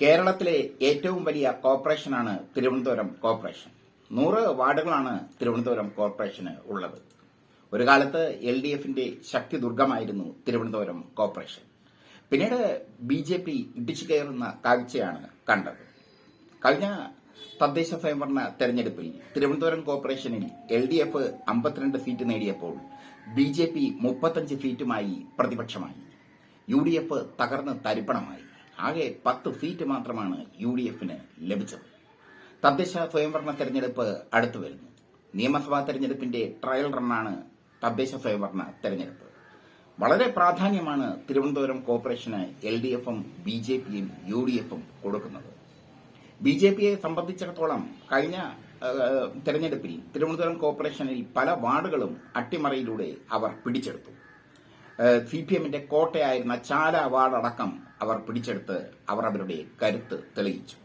കേരളത്തിലെ ഏറ്റവും വലിയ കോർപ്പറേഷനാണ് തിരുവനന്തപുരം കോർപ്പറേഷൻ. നൂറ് വാർഡുകളാണ് തിരുവനന്തപുരം കോർപ്പറേഷന് ഉള്ളത്. ഒരു കാലത്ത് എൽ ഡി എഫിന്റെ ശക്തി ദുർഗമായിരുന്നു തിരുവനന്തപുരം കോർപ്പറേഷൻ. പിന്നീട് ബി ജെ പി ഇടിച്ചു കയറുന്ന കാഴ്ചയാണ് കണ്ടത്. കഴിഞ്ഞ തദ്ദേശ സ്വയംഭരണ തെരഞ്ഞെടുപ്പിൽ തിരുവനന്തപുരം കോർപ്പറേഷനിൽ എൽ ഡി എഫ് അമ്പത്തിരണ്ട് സീറ്റ് നേടിയപ്പോൾ ബി ജെ പി മുപ്പത്തഞ്ച് സീറ്റുമായി പ്രതിപക്ഷമായി. യു ഡി എഫ് തകർന്ന് തരിപ്പണമായി. ആകെ പത്ത് സീറ്റ് മാത്രമാണ് യു ഡി എഫിന് ലഭിച്ചത്. തദ്ദേശ സ്വയംഭരണ തെരഞ്ഞെടുപ്പ് അടുത്തു വരുന്നു. നിയമസഭാ തെരഞ്ഞെടുപ്പിന്റെ ട്രയൽ റണ്ണാണ് തദ്ദേശ സ്വയംഭരണ തെരഞ്ഞെടുപ്പ്. വളരെ പ്രാധാന്യമാണ് തിരുവനന്തപുരം കോർപ്പറേഷന് എൽ ഡി എഫും ബി ജെ പിയും യു ഡി എഫും കൊടുക്കുന്നത്. ബി ജെ പിയെ സംബന്ധിച്ചിടത്തോളം കഴിഞ്ഞ തെരഞ്ഞെടുപ്പിൽ തിരുവനന്തപുരം കോർപ്പറേഷനിൽ പല വാർഡുകളും അട്ടിമറിയിലൂടെ അവർ പിടിച്ചെടുത്തു. സി പി എമ്മിന്റെ കോട്ടയായിരുന്ന ചാല വാർഡടക്കം അവർ പിടിച്ചെടുത്ത് അവർ അവരുടെ കരുത്ത് തെളിയിച്ചു.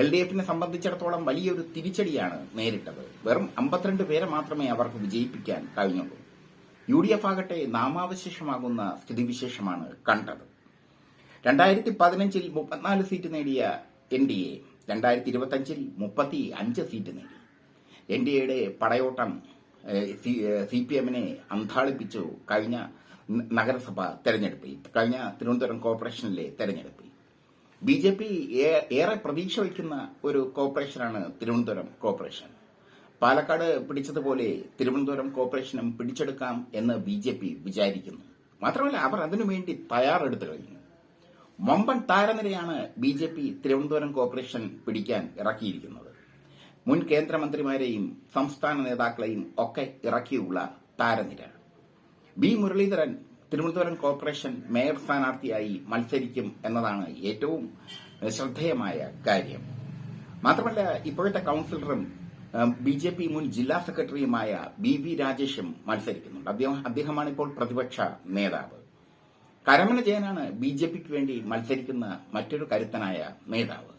എൽ ഡി എഫിനെ സംബന്ധിച്ചിടത്തോളം വലിയൊരു തിരിച്ചടിയാണ് നേരിട്ടത്. വെറും അമ്പത്തിരണ്ട് പേരെ മാത്രമേ അവർക്ക് വിജയിപ്പിക്കാൻ കഴിഞ്ഞുള്ളൂ. യു ഡി എഫ് ആകട്ടെ നാമാവശേഷമാകുന്ന സ്ഥിതിവിശേഷമാണ് കണ്ടത്. രണ്ടായിരത്തി പതിനഞ്ചിൽ മുപ്പത്തിനാല് സീറ്റ് നേടിയ എൻ ഡി എ രണ്ടായിരത്തി ഇരുപത്തിയഞ്ചിൽ മുപ്പത്തി അഞ്ച് സീറ്റ് നേടി. എൻ ഡി എയുടെ പടയോട്ടം സി പി എമ്മിനെ അന്താളിപ്പിച്ചു കഴിഞ്ഞ നഗരസഭ തെരഞ്ഞെടുപ്പിൽ കഴിഞ്ഞ തിരുവനന്തപുരം കോർപ്പറേഷനിലെ തെരഞ്ഞെടുപ്പിൽ ബി ജെ പി ഏറെ പ്രതീക്ഷ വയ്ക്കുന്ന ഒരു കോർപ്പറേഷനാണ് തിരുവനന്തപുരം കോർപ്പറേഷൻ. പാലക്കാട് പിടിച്ചതുപോലെ തിരുവനന്തപുരം കോർപ്പറേഷനും പിടിച്ചെടുക്കാം എന്ന് ബി ജെ പി വിചാരിക്കുന്നു. മാത്രമല്ല അവർ അതിനുവേണ്ടി തയ്യാറെടുത്തു കഴിഞ്ഞു. വമ്പൻ താരനിരയാണ് B J P Thiruvananthapuram corporation പിടിക്കാൻ ഇറക്കിയിരിക്കുന്നത്. മുൻ കേന്ദ്രമന്ത്രിമാരെയും സംസ്ഥാന നേതാക്കളെയും ഒക്കെ ഇറക്കിയുള്ള താരനിര. B Muraleedharan Thiruvananthapuram corporation mayor സ്ഥാനാർത്ഥിയായി മത്സരിക്കും എന്നതാണ് ഏറ്റവും ശ്രദ്ധേയമായ കാര്യം. മാത്രമല്ല ഇപ്പോഴത്തെ കൌൺസിലറും ബി ജെ പി മുൻ ജില്ലാ സെക്രട്ടറിയുമായ ബി വി രാജേഷും മത്സരിക്കുന്നുണ്ട്. അദ്ദേഹം അദ്ദേഹമാണ് ഇപ്പോൾ പ്രതിപക്ഷ നേതാവ്. കരമന ജയനാണ് ബി ജെ പിക്ക് വേണ്ടി മത്സരിക്കുന്ന മറ്റൊരു കരുത്തനായ നേതാവ്.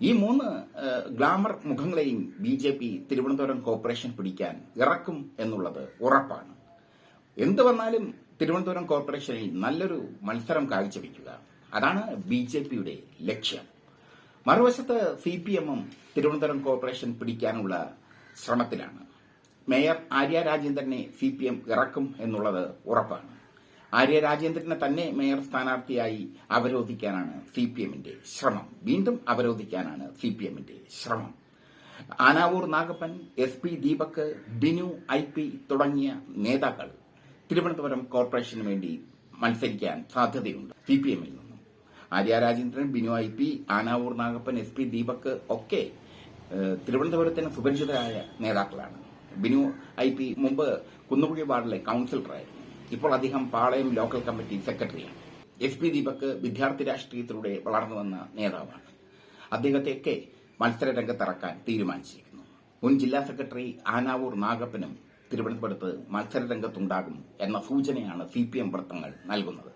ഈ മൂന്ന് glamour മുഖങ്ങളെയും B J P Thiruvananthapuram corporation പിടിക്കാൻ ഇറക്കും എന്നുള്ളത് ഉറപ്പാണ്. എന്ത് വന്നാലും തിരുവനന്തപുരം കോർപ്പറേഷനിൽ നല്ലൊരു മത്സരം കാഴ്ചവെക്കുക. അതാണ് ബി ജെ പിയുടെ ലക്ഷ്യം. മറുവശത്ത് സി പി എമ്മും തിരുവനന്തപുരം കോർപ്പറേഷൻ പിടിക്കാനുള്ള ശ്രമത്തിലാണ്. മേയർ ആര്യ രാജേന്ദ്രനെ സി പി എം ഇറക്കും എന്നുള്ളത് ഉറപ്പാണ്. ആര്യ രാജേന്ദ്രനെ തന്നെ മേയർ സ്ഥാനാർത്ഥിയായി അവരോധിക്കാനാണ് സി പി എമ്മിന്റെ ശ്രമം. വീണ്ടും അവരോധിക്കാനാണ് സി പി എമ്മിന്റെ ശ്രമം. Anavoor Nagappan S P Deepak Binu I P തുടങ്ങിയ നേതാക്കൾ തിരുവനന്തപുരം കോർപ്പറേഷന് വേണ്ടി മത്സരിക്കാൻ സാധ്യതയുണ്ട്. സി പി എമ്മിൽ നിന്നും. Arya Rajendran Binu I P Anavoor Nagappan S P Deepak ഒക്കെ തിരുവനന്തപുരത്തിന് സുപരിചിതരായ നേതാക്കളാണ്. ബിനു ഐ പി മുമ്പ് കുന്നുകുഴി വാർഡിലെ കൌൺസിലറായിരുന്നു. ഇപ്പോൾ അദ്ദേഹം പാളയം ലോക്കൽ കമ്മിറ്റി സെക്രട്ടറിയാണ്. എസ് പി ദീപക് വിദ്യാർത്ഥി രാഷ്ട്രീയത്തിലൂടെ വളർന്നു വന്ന നേതാവാണ്. അദ്ദേഹത്തെയൊക്കെ മത്സര രംഗത്തിറക്കാൻ തീരുമാനിച്ചിരിക്കുന്നു. മുൻ ജില്ലാ സെക്രട്ടറി ആനാവൂർ നാഗപ്പനും തിരുവനന്തപുരത്ത് മത്സര രംഗത്തുണ്ടാകും എന്ന സൂചനയാണ് സി പി എം വൃത്തങ്ങൾ നൽകുന്നത്.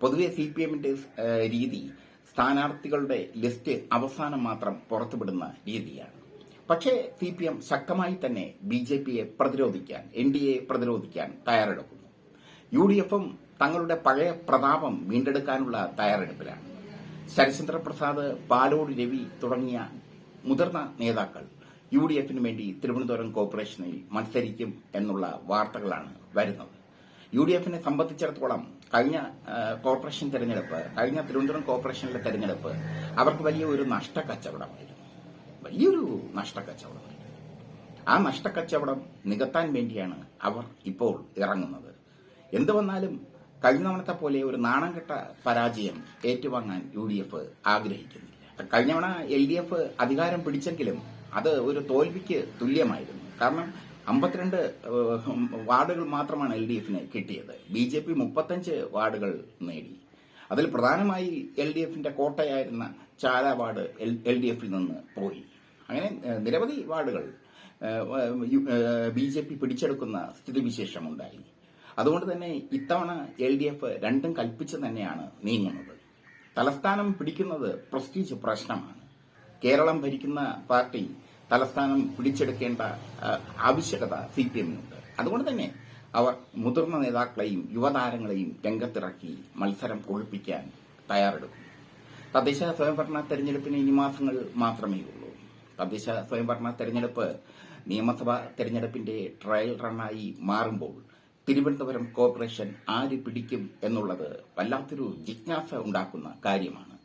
പൊതുവെ സി പി എമ്മിന്റെ രീതി സ്ഥാനാർത്ഥികളുടെ ലിസ്റ്റ് അവസാനം മാത്രം പുറത്തുവിടുന്ന രീതിയാണ്. പക്ഷേ സി പി എം ശക്തമായി തന്നെ ബി ജെ പിയെ പ്രതിരോധിക്കാൻ എൻ ഡി എ പ്രതിരോധിക്കാൻ തയ്യാറെടുക്കുന്നു. യു ഡി എഫും തങ്ങളുടെ പഴയ പ്രതാപം വീണ്ടെടുക്കാനുള്ള തയ്യാറെടുപ്പിലാണ്. ശരചന്ദ്ര പ്രസാദ് പാലോട് രവി തുടങ്ങിയ മുതിർന്ന നേതാക്കൾ യു ഡി എഫിന് വേണ്ടി തിരുവനന്തപുരം കോർപ്പറേഷനിൽ മത്സരിക്കും എന്നുള്ള വാർത്തകളാണ് വരുന്നത്. യു ഡി എഫിനെ സംബന്ധിച്ചിടത്തോളം കഴിഞ്ഞ കോർപ്പറേഷൻ തെരഞ്ഞെടുപ്പ് കഴിഞ്ഞ തിരുവനന്തപുരം കോർപ്പറേഷനിലെ തെരഞ്ഞെടുപ്പ് അവർക്ക് വലിയ ഒരു നഷ്ടക്കച്ചവടമായിരുന്നു. വലിയൊരു നഷ്ടക്കച്ചവടമായിരുന്നു. ആ നഷ്ടക്കച്ചവടം നികത്താൻ വേണ്ടിയാണ് അവർ ഇപ്പോൾ ഇറങ്ങുന്നത്. എന്തു വന്നാലും കഴിഞ്ഞ തവണത്തെ പോലെ ഒരു നാണംകെട്ട പരാജയം ഏറ്റുവാങ്ങാൻ യു ഡി എഫ് ആഗ്രഹിക്കുന്നില്ല. കഴിഞ്ഞ തവണ എൽ ഡി എഫ് അധികാരം പിടിച്ചെങ്കിലും അത് ഒരു തോൽവിക്ക് തുല്യമായിരുന്നു. കാരണം അമ്പത്തിരണ്ട് വാർഡുകൾ മാത്രമാണ് എൽ ഡി എഫിന് കിട്ടിയത്. ബി ജെ പി മുപ്പത്തഞ്ച് വാർഡുകൾ നേടി. അതിൽ പ്രധാനമായി എൽ ഡി എഫിന്റെ കോട്ടയായിരുന്ന ചാല വാർഡ് എൽ ഡി എഫിൽ നിന്ന് പോയി. അങ്ങനെ നിരവധി വാർഡുകൾ ബി ജെ പി പിടിച്ചെടുക്കുന്ന സ്ഥിതിവിശേഷമുണ്ടായി. അതുകൊണ്ട് തന്നെ ഇത്തവണ എൽ ഡി എഫ് രണ്ടും കൽപ്പിച്ച് തന്നെയാണ് നീങ്ങുന്നത്. തലസ്ഥാനം പിടിക്കുന്നത് പ്രസ്റ്റീജ് പ്രശ്നമാണ്. കേരളം ഭരിക്കുന്ന പാർട്ടി തലസ്ഥാനം പിടിച്ചെടുക്കേണ്ട ആവശ്യകത സി പി എമ്മിനുണ്ട്. അതുകൊണ്ട് തന്നെ അവർ മുതിർന്ന നേതാക്കളെയും യുവതാരങ്ങളെയും രംഗത്തിറക്കി മത്സരം കൊഴുപ്പിക്കാൻ തയ്യാറെടുക്കും തദ്ദേശ സ്വയംഭരണ തെരഞ്ഞെടുപ്പിന് ഇനി മാസങ്ങൾ മാത്രമേ ഉള്ളൂ. തദ്ദേശ സ്വയംഭരണ തെരഞ്ഞെടുപ്പ് നിയമസഭാ തെരഞ്ഞെടുപ്പിന്റെ ട്രയൽ റണ്ണായി മാറുമ്പോൾ തിരുവനന്തപുരം കോർപ്പറേഷൻ ആര് പിടിക്കും എന്നുള്ളത് വല്ലാത്തൊരു ജിജ്ഞാസ ഉണ്ടാക്കുന്ന കാര്യമാണ്.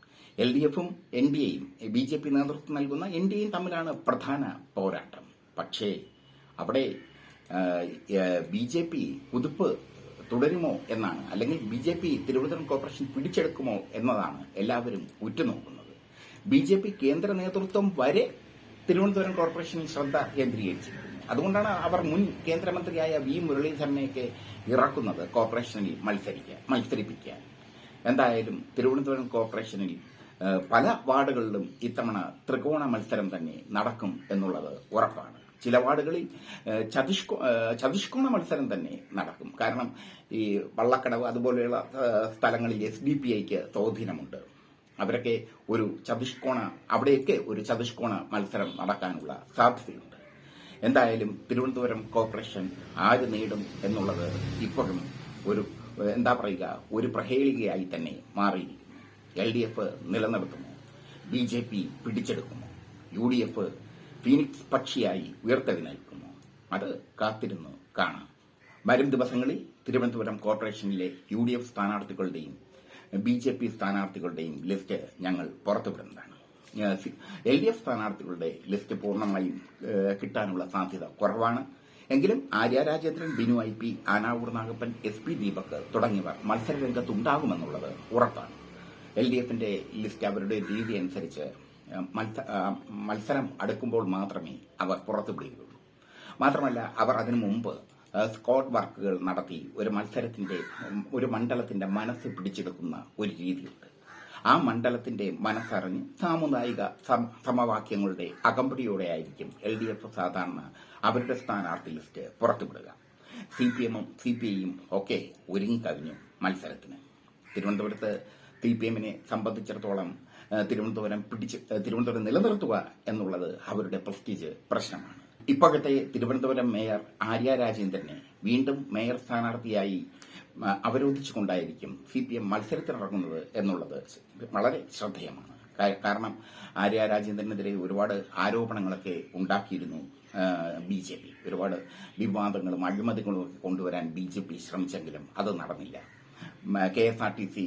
എൽ ഡി എഫും എൻ ഡി എയും ബി ജെ പി നേതൃത്വം നൽകുന്ന എൻ ഡി എയും തമ്മിലാണ് പ്രധാന പോരാട്ടം. പക്ഷേ അവിടെ ബി ജെ പി കുതിപ്പ് തുടരുമോ എന്നാണ് അല്ലെങ്കിൽ B J P Thiruvananthapuram corporation പിടിച്ചെടുക്കുമോ എന്നതാണ് എല്ലാവരും ഉറ്റുനോക്കുന്നത്. ബി ജെ പി കേന്ദ്ര നേതൃത്വം വരെ തിരുവനന്തപുരം കോർപ്പറേഷനിൽ ശ്രദ്ധ കേന്ദ്രീകരിച്ചിരുന്നു അതുകൊണ്ടാണ് അവർ മുൻ കേന്ദ്രമന്ത്രിയായ വി മുരളീധരനെയൊക്കെ ഇറക്കുന്നത് കോർപ്പറേഷനിൽ മത്സരിക്കാൻ മത്സരിപ്പിക്കാൻ. എന്തായാലും തിരുവനന്തപുരം കോർപ്പറേഷനിൽ പല വാർഡുകളിലും ഇത്തവണ ത്രികോണ മത്സരം തന്നെ നടക്കും എന്നുള്ളത് ഉറപ്പാണ്. ചില വാർഡുകളിൽ ചതുഷ്കോ ചതുഷ്കോണ മത്സരം തന്നെ നടക്കും. കാരണം ഈ വള്ളക്കടവ് അതുപോലെയുള്ള സ്ഥലങ്ങളിൽ എസ് ഡി പി ഐക്ക് സ്വാധീനമുണ്ട്. അവരൊക്കെ ഒരു ചതുഷ്കോണ അവിടെയൊക്കെ ഒരു ചതുഷ്കോണ മത്സരം നടക്കാനുള്ള സാധ്യതയുണ്ട്. എന്തായാലും തിരുവനന്തപുരം കോർപ്പറേഷൻ ആര് നേടും എന്നുള്ളത് ഇപ്പോഴും ഒരു എന്താ പറയുക ഒരു പ്രഹേളികയായി തന്നെ മാറിയിരിക്കുന്നു എൽ ഡി എഫ് നിലനിർത്തുമോ ബി ജെ പി പിടിച്ചെടുക്കുമോ യു ഡി എഫ് ഫീനിക്സ് പക്ഷിയായി ഉയർത്തെഴുന്നേൽക്കുമോ അത് കാത്തിരുന്നു കാണാം. വരും ദിവസങ്ങളിൽ തിരുവനന്തപുരം കോർപ്പറേഷനിലെ യു ഡി എഫ് സ്ഥാനാർത്ഥികളുടെയും ബി ജെ പി സ്ഥാനാർത്ഥികളുടെയും ലിസ്റ്റ് ഞങ്ങൾ പുറത്തുവിടുന്നതാണ്. എൽ ഡി എഫ് സ്ഥാനാർത്ഥികളുടെ ലിസ്റ്റ് പൂർണമായും കിട്ടാനുള്ള സാധ്യത കുറവാണ്. എങ്കിലും Arya Rajendran Binu I P Anavoor Nagappan S P Deepak തുടങ്ങിയവർ മത്സരരംഗത്തുണ്ടാകുമെന്നുള്ളത് ഉറപ്പാണ്. എൽ ഡി എഫിന്റെ ലിസ്റ്റ് അവരുടെ രീതി അനുസരിച്ച് മത്സരം അടുക്കുമ്പോൾ മാത്രമേ അവർ പുറത്തു പുറത്തുവിടുകയുള്ളൂ. മാത്രമല്ല അവർ അതിനു മുമ്പ് സ്കോട്ട് വർക്കുകൾ നടത്തി ഒരു മത്സരത്തിന്റെ ഒരു മണ്ഡലത്തിന്റെ മനസ്സ് പിടിച്ചെടുക്കുന്ന ഒരു രീതിയുണ്ട്. ആ മണ്ഡലത്തിന്റെ മനസ്സറിഞ്ഞ് സാമുദായിക സമവാക്യങ്ങളുടെ അകമ്പടിയോടെ ആയിരിക്കും എൽ ഡി എഫ് സാധാരണ അവരുടെ സ്ഥാനാർത്ഥി ലിസ്റ്റ് പുറത്തുവിടുക. സി പി എമ്മും സി പി ഐയും ഒക്കെ ഒരുങ്ങിക്കഴിഞ്ഞു മത്സരത്തിന്. തിരുവനന്തപുരത്ത് സി പി എമ്മിനെ സംബന്ധിച്ചിടത്തോളം തിരുവനന്തപുരം പിടിച്ച് തിരുവനന്തപുരം നിലനിർത്തുക എന്നുള്ളത് അവരുടെ പ്രസ്റ്റീജ് പ്രശ്നമാണ്. ഇപ്പോഴത്തെ തിരുവനന്തപുരം മേയർ ആര്യ രാജേന്ദ്രനെ വീണ്ടും മേയർ സ്ഥാനാർത്ഥിയായി അവരോധിച്ചുകൊണ്ടായിരിക്കും സി പി എം മത്സരത്തിനിറങ്ങുന്നത് എന്നുള്ളത് വളരെ ശ്രദ്ധേയമാണ്. കാരണം ആര്യ രാജേന്ദ്രനെതിരെ ഒരുപാട് ആരോപണങ്ങളൊക്കെ ഉണ്ടാക്കിയിരുന്നു ബി ജെ പി. ഒരുപാട് വിവാദങ്ങളും അഴിമതികളും ഒക്കെ കൊണ്ടുവരാൻ ബി ജെ പി ശ്രമിച്ചെങ്കിലും അത് നടന്നില്ല. K S R T C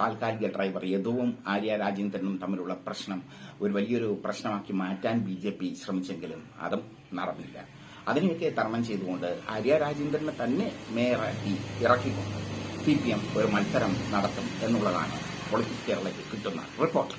താൽക്കാലിക ഡ്രൈവർ യദുവും ആര്യ രാജേന്ദ്രനും തമ്മിലുള്ള പ്രശ്നം ഒരു വലിയൊരു പ്രശ്നമാക്കി മാറ്റാൻ ബി ജെ പി ശ്രമിച്ചെങ്കിലും അതും നടന്നില്ല. അതിനെയൊക്കെ തരണം ചെയ്തുകൊണ്ട് ആര്യ രാജേന്ദ്രനെ തന്നെ മേയറാക്കി ഇറക്കിക്കൊണ്ട് സി പി എം ഒരു മത്സരം നടത്തും എന്നുള്ളതാണ് പൊളിറ്റിക്സ് കേരളയ്ക്ക് കിട്ടുന്ന റിപ്പോർട്ട്.